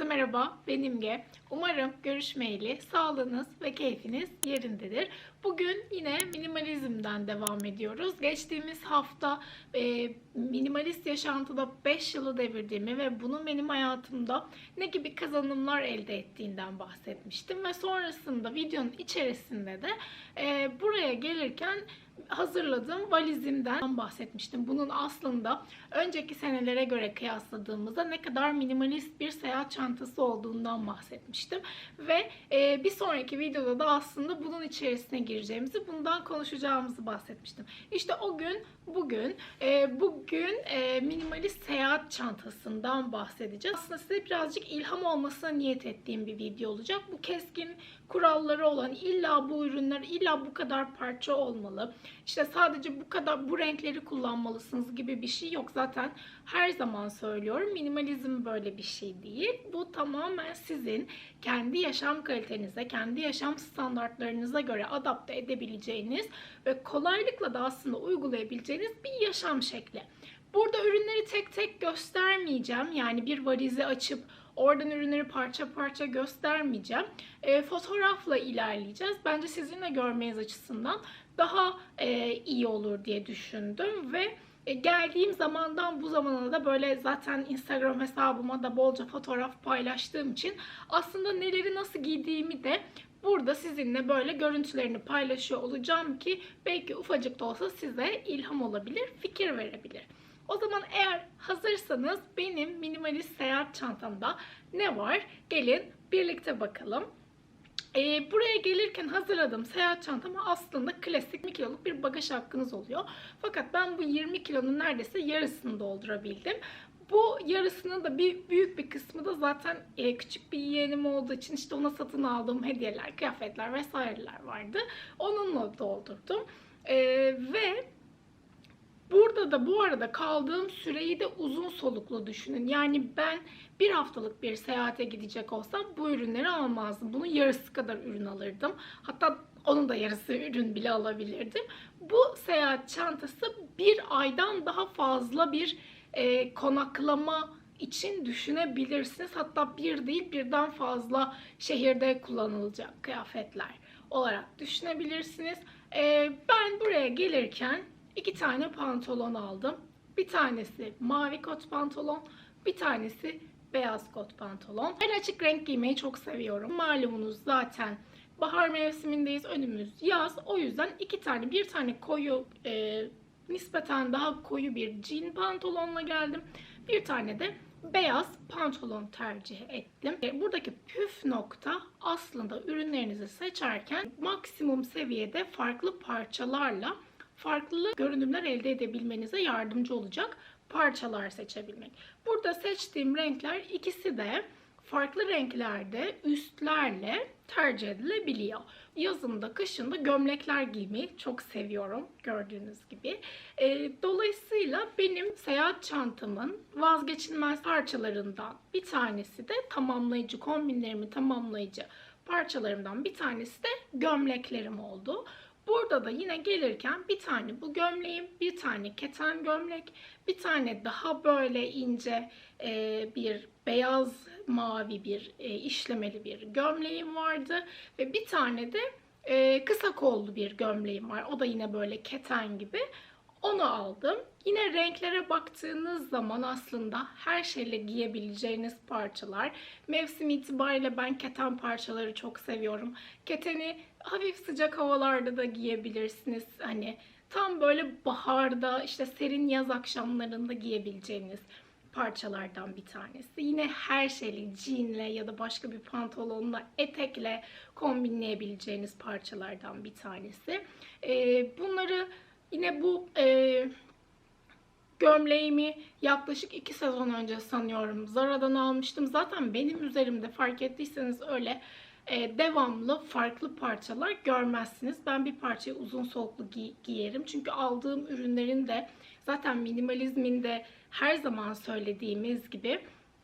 Herkese merhaba, ben İmge. Umarım görüşmeyeli sağlığınız ve keyfiniz yerindedir. Bugün yine minimalizmden devam ediyoruz. Geçtiğimiz hafta e, minimalist yaşantıda 5 yılı devirdiğimi ve bunun benim hayatımda ne gibi kazanımlar elde ettiğinden bahsetmiştim. Ve sonrasında videonun içerisinde de e, buraya gelirken hazırladığım valizimden bahsetmiştim. Bunun aslında önceki senelere göre kıyasladığımızda ne kadar minimalist bir seyahat çantası olduğundan bahsetmiştim. Ve e, bir sonraki videoda da aslında bunun içerisine gireceğimizi, bundan konuşacağımızı bahsetmiştim. İşte o gün bugün, e, bugün e, minimalist seyahat çantasından bahsedeceğiz. Aslında size birazcık ilham olmasına niyet ettiğim bir video olacak. Bu keskin kuralları olan illa bu ürünler illa bu kadar parça olmalı. İşte sadece bu kadar bu renkleri kullanmalısınız gibi bir şey yok. Zaten her zaman söylüyorum minimalizm böyle bir şey değil. Bu tamamen sizin kendi yaşam kalitenize, kendi yaşam standartlarınıza göre adapte edebileceğiniz ve kolaylıkla da aslında uygulayabileceğiniz bir yaşam şekli. Burada ürünleri tek tek göstermeyeceğim. Yani bir valizi açıp oradan ürünleri parça parça göstermeyeceğim. E, fotoğrafla ilerleyeceğiz. Bence sizinle görmeniz açısından daha e, iyi olur diye düşündüm ve e, geldiğim zamandan bu zamana da böyle zaten Instagram hesabıma da bolca fotoğraf paylaştığım için aslında neleri nasıl giydiğimi de burada sizinle böyle görüntülerini paylaşıyor olacağım ki belki ufacık da olsa size ilham olabilir, fikir verebilir. O zaman eğer hazırsanız benim minimalist seyahat çantamda ne var? Gelin birlikte bakalım. Ee, buraya gelirken hazırladığım seyahat çantama aslında klasik 20 kiloluk bir bagaj hakkınız oluyor. Fakat ben bu 20 kilonun neredeyse yarısını doldurabildim. Bu yarısının da bir büyük bir kısmı da zaten e, küçük bir yeğenim olduğu için işte ona satın aldığım hediyeler, kıyafetler vesaireler vardı. Onunla doldurdum. E, ve Burada da bu arada kaldığım süreyi de uzun soluklu düşünün. Yani ben bir haftalık bir seyahate gidecek olsam bu ürünleri almazdım. Bunun yarısı kadar ürün alırdım. Hatta onun da yarısı ürün bile alabilirdim. Bu seyahat çantası bir aydan daha fazla bir e, konaklama için düşünebilirsiniz. Hatta bir değil birden fazla şehirde kullanılacak kıyafetler olarak düşünebilirsiniz. E, ben buraya gelirken iki tane pantolon aldım. Bir tanesi mavi kot pantolon, bir tanesi beyaz kot pantolon. Ben açık renk giymeyi çok seviyorum. Malumunuz zaten bahar mevsimindeyiz. Önümüz yaz. O yüzden iki tane, bir tane koyu, e, nispeten daha koyu bir jean pantolonla geldim. Bir tane de beyaz pantolon tercih ettim. E, buradaki püf nokta aslında ürünlerinizi seçerken maksimum seviyede farklı parçalarla farklı görünümler elde edebilmenize yardımcı olacak parçalar seçebilmek. Burada seçtiğim renkler ikisi de farklı renklerde üstlerle tercih edilebiliyor. Yazında, kışında gömlekler giymeyi çok seviyorum gördüğünüz gibi. E, dolayısıyla benim seyahat çantamın vazgeçilmez parçalarından bir tanesi de tamamlayıcı, kombinlerimi tamamlayıcı parçalarımdan bir tanesi de gömleklerim oldu. Burada da yine gelirken bir tane bu gömleğim, bir tane keten gömlek, bir tane daha böyle ince e, bir beyaz mavi bir e, işlemeli bir gömleğim vardı. Ve bir tane de e, kısa kollu bir gömleğim var. O da yine böyle keten gibi. Onu aldım. Yine renklere baktığınız zaman aslında her şeyle giyebileceğiniz parçalar. Mevsim itibariyle ben keten parçaları çok seviyorum. Keteni hafif sıcak havalarda da giyebilirsiniz. Hani tam böyle baharda işte serin yaz akşamlarında giyebileceğiniz parçalardan bir tanesi. Yine her şeyle, jeanle ya da başka bir pantolonla, etekle kombinleyebileceğiniz parçalardan bir tanesi. Ee, bunları yine bu e, gömleğimi yaklaşık iki sezon önce sanıyorum Zara'dan almıştım. Zaten benim üzerimde fark ettiyseniz öyle e, devamlı farklı parçalar görmezsiniz. Ben bir parçayı uzun soluklu gi- giyerim. Çünkü aldığım ürünlerin de zaten minimalizmin de her zaman söylediğimiz gibi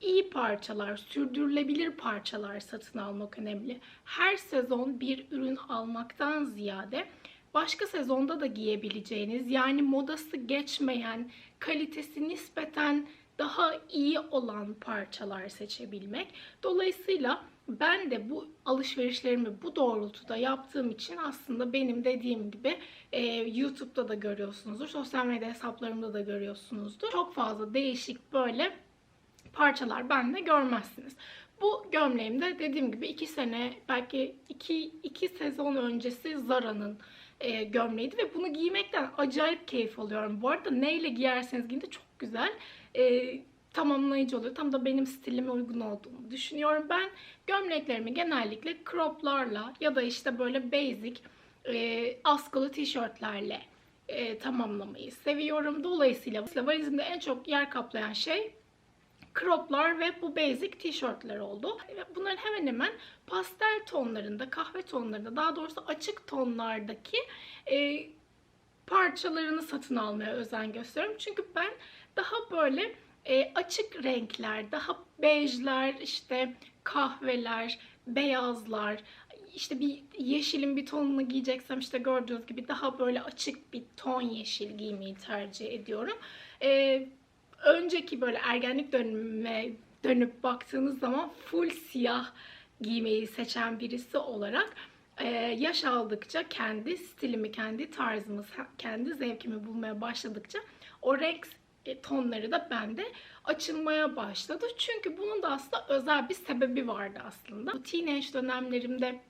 iyi parçalar, sürdürülebilir parçalar satın almak önemli. Her sezon bir ürün almaktan ziyade başka sezonda da giyebileceğiniz yani modası geçmeyen, kalitesi nispeten daha iyi olan parçalar seçebilmek. Dolayısıyla ben de bu alışverişlerimi bu doğrultuda yaptığım için aslında benim dediğim gibi e, YouTube'da da görüyorsunuzdur, sosyal medya hesaplarımda da görüyorsunuzdur. Çok fazla değişik böyle parçalar bende görmezsiniz. Bu gömleğimde dediğim gibi iki sene belki iki, iki sezon öncesi Zara'nın e, gömleğiydi ve bunu giymekten acayip keyif alıyorum. Bu arada neyle giyerseniz giyin de çok güzel e, tamamlayıcı oluyor. Tam da benim stilime uygun olduğunu düşünüyorum. Ben gömleklerimi genellikle croplarla ya da işte böyle basic e, askılı tişörtlerle e, tamamlamayı seviyorum. Dolayısıyla valizimde en çok yer kaplayan şey croplar ve bu basic tişörtler oldu. Bunların hemen hemen pastel tonlarında, kahve tonlarında, daha doğrusu açık tonlardaki e, parçalarını satın almaya özen gösteriyorum. Çünkü ben daha böyle e, açık renkler, daha bejler, işte kahveler, beyazlar, işte bir yeşilin bir tonunu giyeceksem işte gördüğünüz gibi daha böyle açık bir ton yeşil giymeyi tercih ediyorum. E, önceki böyle ergenlik dönemime dönüp baktığınız zaman full siyah giymeyi seçen birisi olarak e, yaş aldıkça kendi stilimi, kendi tarzımı, kendi zevkimi bulmaya başladıkça o renk e, tonları da bende açılmaya başladı. Çünkü bunun da aslında özel bir sebebi vardı aslında. Bu teenage dönemlerimde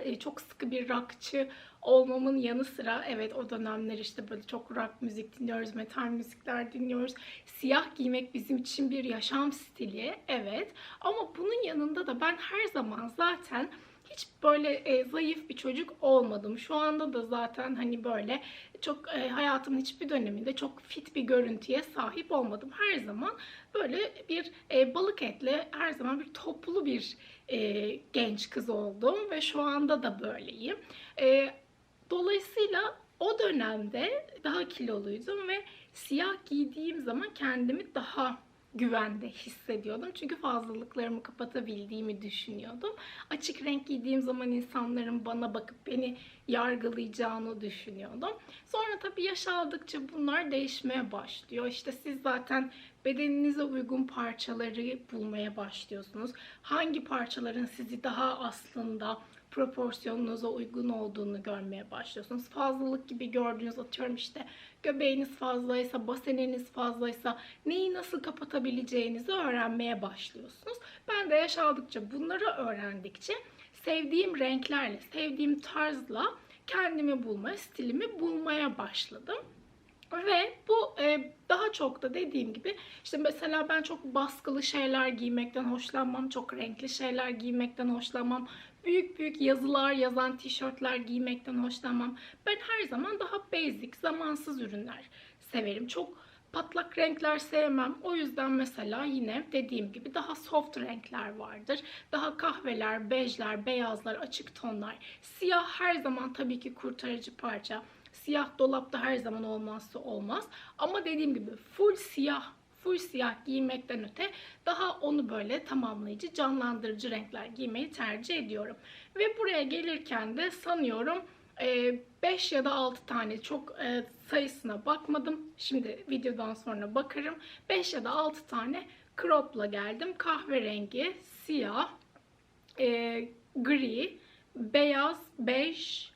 e, çok sıkı bir rockçı olmamın yanı sıra evet o dönemler işte böyle çok rock müzik dinliyoruz, metal müzikler dinliyoruz. Siyah giymek bizim için bir yaşam stili evet ama bunun yanında da ben her zaman zaten hiç böyle e, zayıf bir çocuk olmadım. Şu anda da zaten hani böyle çok e, hayatımın hiçbir döneminde çok fit bir görüntüye sahip olmadım. Her zaman böyle bir e, balık etli, her zaman bir toplu bir e, genç kız oldum ve şu anda da böyleyim. E, dolayısıyla o dönemde daha kiloluydum ve siyah giydiğim zaman kendimi daha güvende hissediyordum. Çünkü fazlalıklarımı kapatabildiğimi düşünüyordum. Açık renk giydiğim zaman insanların bana bakıp beni yargılayacağını düşünüyordum. Sonra tabii yaş aldıkça bunlar değişmeye başlıyor. İşte siz zaten bedeninize uygun parçaları bulmaya başlıyorsunuz. Hangi parçaların sizi daha aslında proporsiyonunuza uygun olduğunu görmeye başlıyorsunuz. Fazlalık gibi gördüğünüz atıyorum işte göbeğiniz fazlaysa, baseniniz fazlaysa neyi nasıl kapatabileceğinizi öğrenmeye başlıyorsunuz. Ben de yaş aldıkça bunları öğrendikçe sevdiğim renklerle, sevdiğim tarzla kendimi bulmaya, stilimi bulmaya başladım. Ve bu e, daha çok da dediğim gibi işte mesela ben çok baskılı şeyler giymekten hoşlanmam. Çok renkli şeyler giymekten hoşlanmam. Büyük büyük yazılar yazan tişörtler giymekten hoşlanmam. Ben her zaman daha basic, zamansız ürünler severim. Çok patlak renkler sevmem. O yüzden mesela yine dediğim gibi daha soft renkler vardır. Daha kahveler, bejler, beyazlar, açık tonlar. Siyah her zaman tabii ki kurtarıcı parça. Siyah dolapta her zaman olmazsa olmaz. Ama dediğim gibi full siyah full siyah giymekten öte daha onu böyle tamamlayıcı, canlandırıcı renkler giymeyi tercih ediyorum. Ve buraya gelirken de sanıyorum 5 ya da 6 tane çok e, sayısına bakmadım. Şimdi videodan sonra bakarım. 5 ya da 6 tane cropla geldim. Kahverengi, siyah, e, gri, beyaz, bej,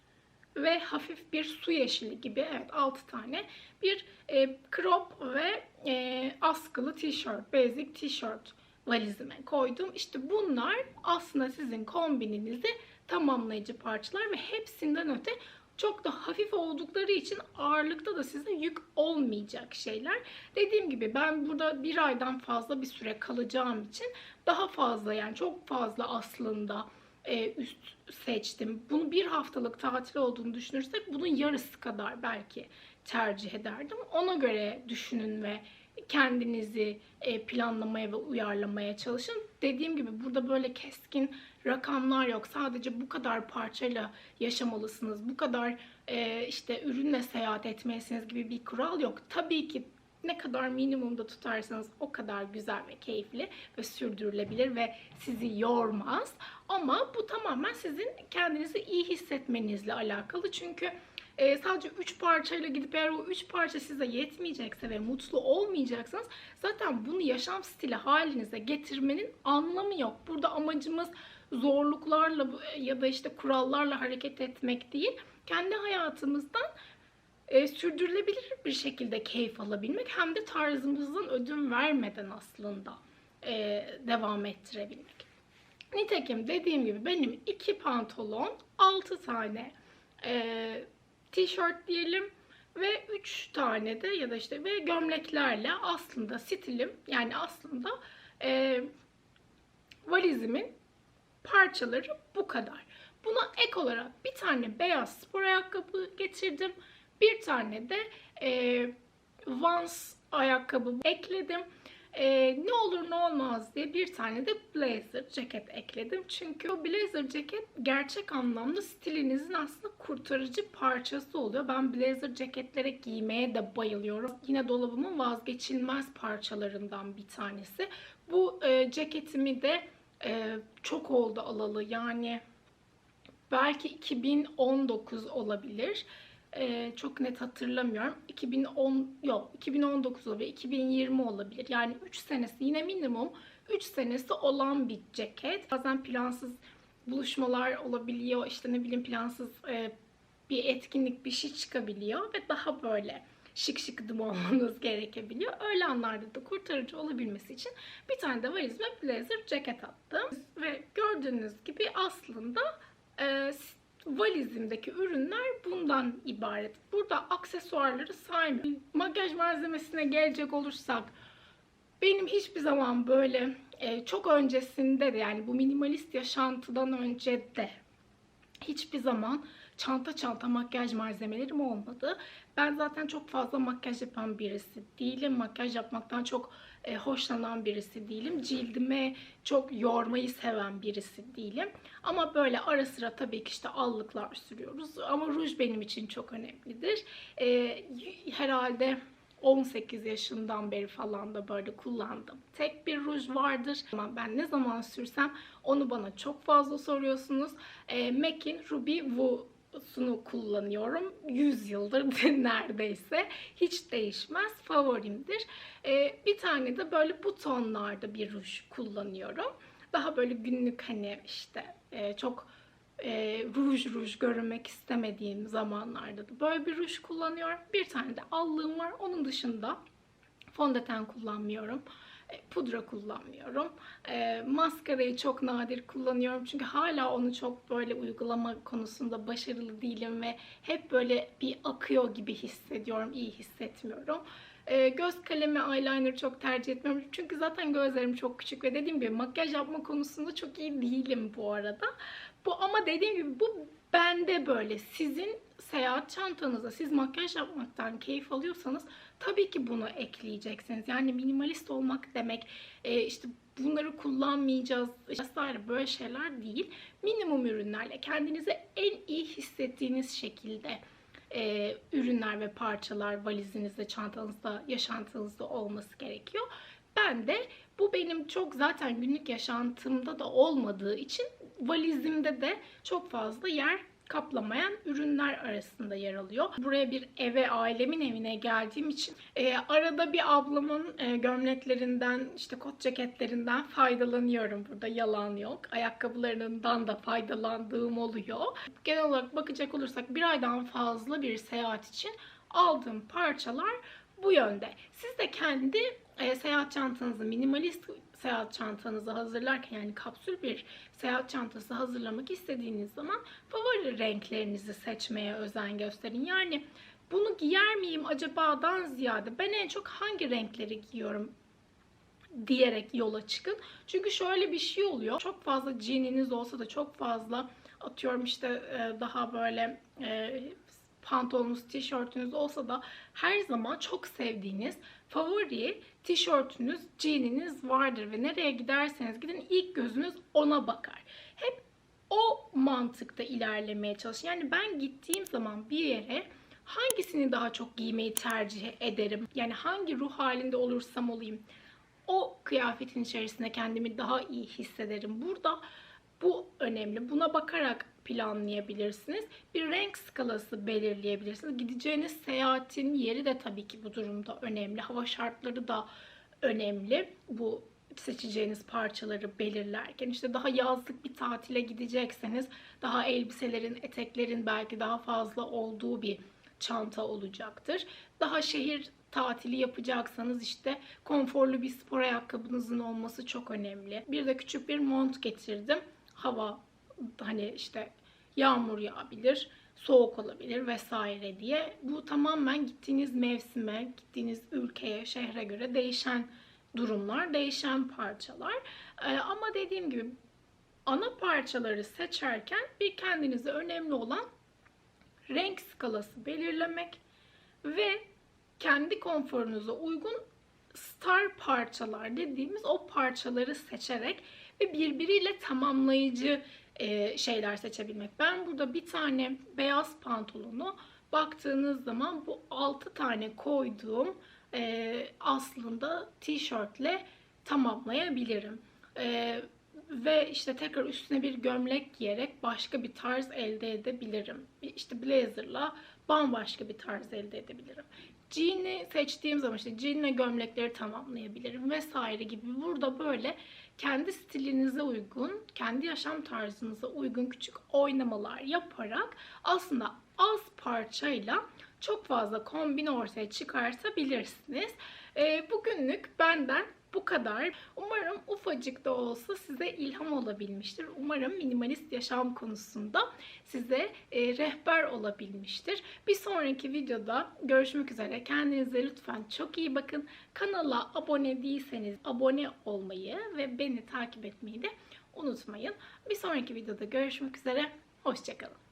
ve hafif bir su yeşili gibi evet 6 tane bir e, crop ve e, askılı tişört, basic tişört valizime koydum. İşte bunlar aslında sizin kombininizi tamamlayıcı parçalar ve hepsinden öte çok da hafif oldukları için ağırlıkta da size yük olmayacak şeyler. Dediğim gibi ben burada bir aydan fazla bir süre kalacağım için daha fazla yani çok fazla aslında e, üst seçtim. Bunu bir haftalık tatil olduğunu düşünürsek bunun yarısı kadar belki tercih ederdim. Ona göre düşünün ve kendinizi e, planlamaya ve uyarlamaya çalışın. Dediğim gibi burada böyle keskin rakamlar yok. Sadece bu kadar parçayla yaşamalısınız. Bu kadar e, işte ürünle seyahat etmelisiniz gibi bir kural yok. Tabii ki ne kadar minimumda tutarsanız o kadar güzel ve keyifli ve sürdürülebilir ve sizi yormaz. Ama bu tamamen sizin kendinizi iyi hissetmenizle alakalı. Çünkü e, sadece 3 parçayla gidip eğer o 3 parça size yetmeyecekse ve mutlu olmayacaksanız zaten bunu yaşam stili halinize getirmenin anlamı yok. Burada amacımız zorluklarla ya da işte kurallarla hareket etmek değil. Kendi hayatımızdan e, sürdürülebilir bir şekilde keyif alabilmek hem de tarzımızdan ödün vermeden aslında e, devam ettirebilmek. Nitekim dediğim gibi benim iki pantolon, altı tane e, tişört diyelim ve üç tane de ya da işte ve gömleklerle aslında stilim yani aslında e, valizimin parçaları bu kadar. Buna ek olarak bir tane beyaz spor ayakkabı getirdim. Bir tane de e, Vans ayakkabı ekledim. E, ne olur ne olmaz diye bir tane de blazer ceket ekledim. Çünkü o blazer ceket gerçek anlamda stilinizin aslında kurtarıcı parçası oluyor. Ben blazer ceketlere giymeye de bayılıyorum. Yine dolabımın vazgeçilmez parçalarından bir tanesi. Bu e, ceketimi de e, çok oldu alalı. Yani belki 2019 olabilir. Ee, çok net hatırlamıyorum. 2010 yok 2019 olabilir, 2020 olabilir. Yani 3 senesi yine minimum 3 senesi olan bir ceket. Bazen plansız buluşmalar olabiliyor. İşte ne bileyim plansız e, bir etkinlik bir şey çıkabiliyor ve daha böyle şık şık dım olmanız gerekebiliyor. Öyle anlarda da kurtarıcı olabilmesi için bir tane de valizime blazer ceket attım. Ve gördüğünüz gibi aslında e, valizimdeki ürünler bundan ibaret. Burada aksesuarları saymıyorum. Makyaj malzemesine gelecek olursak benim hiçbir zaman böyle e, çok öncesinde de yani bu minimalist yaşantıdan önce de hiçbir zaman çanta çanta makyaj malzemelerim olmadı. Ben zaten çok fazla makyaj yapan birisi değilim. Makyaj yapmaktan çok e, hoşlanan birisi değilim. Cildime çok yormayı seven birisi değilim. Ama böyle ara sıra tabii ki işte allıklar sürüyoruz. Ama ruj benim için çok önemlidir. E, herhalde 18 yaşından beri falan da böyle kullandım. Tek bir ruj vardır ama ben ne zaman sürsem onu bana çok fazla soruyorsunuz. E, MAC'in Ruby Woo sunu kullanıyorum. 100 yıldır neredeyse. Hiç değişmez. Favorimdir. Ee, bir tane de böyle bu tonlarda bir ruj kullanıyorum. Daha böyle günlük hani işte e, çok e, ruj ruj görünmek istemediğim zamanlarda da böyle bir ruj kullanıyorum. Bir tane de allığım var. Onun dışında fondöten kullanmıyorum. E, pudra kullanmıyorum. E, maskarayı çok nadir kullanıyorum. Çünkü hala onu çok böyle uygulama konusunda başarılı değilim ve hep böyle bir akıyor gibi hissediyorum. iyi hissetmiyorum. E, göz kalemi, eyeliner çok tercih etmiyorum. Çünkü zaten gözlerim çok küçük ve dediğim gibi makyaj yapma konusunda çok iyi değilim bu arada. Bu ama dediğim gibi bu bende böyle. Sizin seyahat çantanıza siz makyaj yapmaktan keyif alıyorsanız tabii ki bunu ekleyeceksiniz. Yani minimalist olmak demek e, işte bunları kullanmayacağız vesaire böyle şeyler değil. Minimum ürünlerle kendinizi en iyi hissettiğiniz şekilde e, ürünler ve parçalar valizinizde, çantanızda, yaşantınızda olması gerekiyor. Ben de bu benim çok zaten günlük yaşantımda da olmadığı için valizimde de çok fazla yer kaplamayan ürünler arasında yer alıyor. Buraya bir eve, ailemin evine geldiğim için e, arada bir ablamın e, gömleklerinden, işte kot ceketlerinden faydalanıyorum burada. Yalan yok. Ayakkabılarından da faydalandığım oluyor. Genel olarak bakacak olursak bir aydan fazla bir seyahat için aldığım parçalar bu yönde. Siz de kendi e, seyahat çantanızı minimalist seyahat çantanızı hazırlarken yani kapsül bir seyahat çantası hazırlamak istediğiniz zaman favori renklerinizi seçmeye özen gösterin. Yani bunu giyer miyim acaba'dan ziyade ben en çok hangi renkleri giyiyorum diyerek yola çıkın. Çünkü şöyle bir şey oluyor. Çok fazla jeaniniz olsa da çok fazla atıyorum işte e, daha böyle e, pantolonunuz, tişörtünüz olsa da her zaman çok sevdiğiniz favori tişörtünüz, jeaniniz vardır ve nereye giderseniz gidin ilk gözünüz ona bakar. Hep o mantıkta ilerlemeye çalışın. Yani ben gittiğim zaman bir yere hangisini daha çok giymeyi tercih ederim? Yani hangi ruh halinde olursam olayım o kıyafetin içerisinde kendimi daha iyi hissederim. Burada Bu önemli. Buna bakarak planlayabilirsiniz. Bir renk skalası belirleyebilirsiniz. Gideceğiniz seyahatin yeri de tabii ki bu durumda önemli. Hava şartları da önemli. Bu seçeceğiniz parçaları belirlerken işte daha yazlık bir tatile gidecekseniz daha elbiselerin, eteklerin belki daha fazla olduğu bir çanta olacaktır. Daha şehir tatili yapacaksanız işte konforlu bir spor ayakkabınızın olması çok önemli. Bir de küçük bir mont getirdim. Hava hani işte yağmur yağabilir, soğuk olabilir vesaire diye. Bu tamamen gittiğiniz mevsime, gittiğiniz ülkeye, şehre göre değişen durumlar, değişen parçalar. Ee, ama dediğim gibi ana parçaları seçerken bir kendinize önemli olan renk skalası belirlemek ve kendi konforunuza uygun star parçalar dediğimiz o parçaları seçerek ve birbiriyle tamamlayıcı şeyler seçebilmek. Ben burada bir tane beyaz pantolonu baktığınız zaman bu 6 tane koyduğum aslında tişörtle tamamlayabilirim. Ve işte tekrar üstüne bir gömlek giyerek başka bir tarz elde edebilirim. İşte blazerla bambaşka bir tarz elde edebilirim. Jean'i seçtiğim zaman işte jeanle gömlekleri tamamlayabilirim vesaire gibi. Burada böyle kendi stilinize uygun, kendi yaşam tarzınıza uygun küçük oynamalar yaparak aslında az parçayla çok fazla kombin ortaya çıkartabilirsiniz. E, bugünlük benden bu kadar. Umarım ufacık da olsa size ilham olabilmiştir. Umarım minimalist yaşam konusunda size e, rehber olabilmiştir. Bir sonraki videoda görüşmek üzere. Kendinize lütfen çok iyi bakın. Kanala abone değilseniz abone olmayı ve beni takip etmeyi de unutmayın. Bir sonraki videoda görüşmek üzere. Hoşçakalın.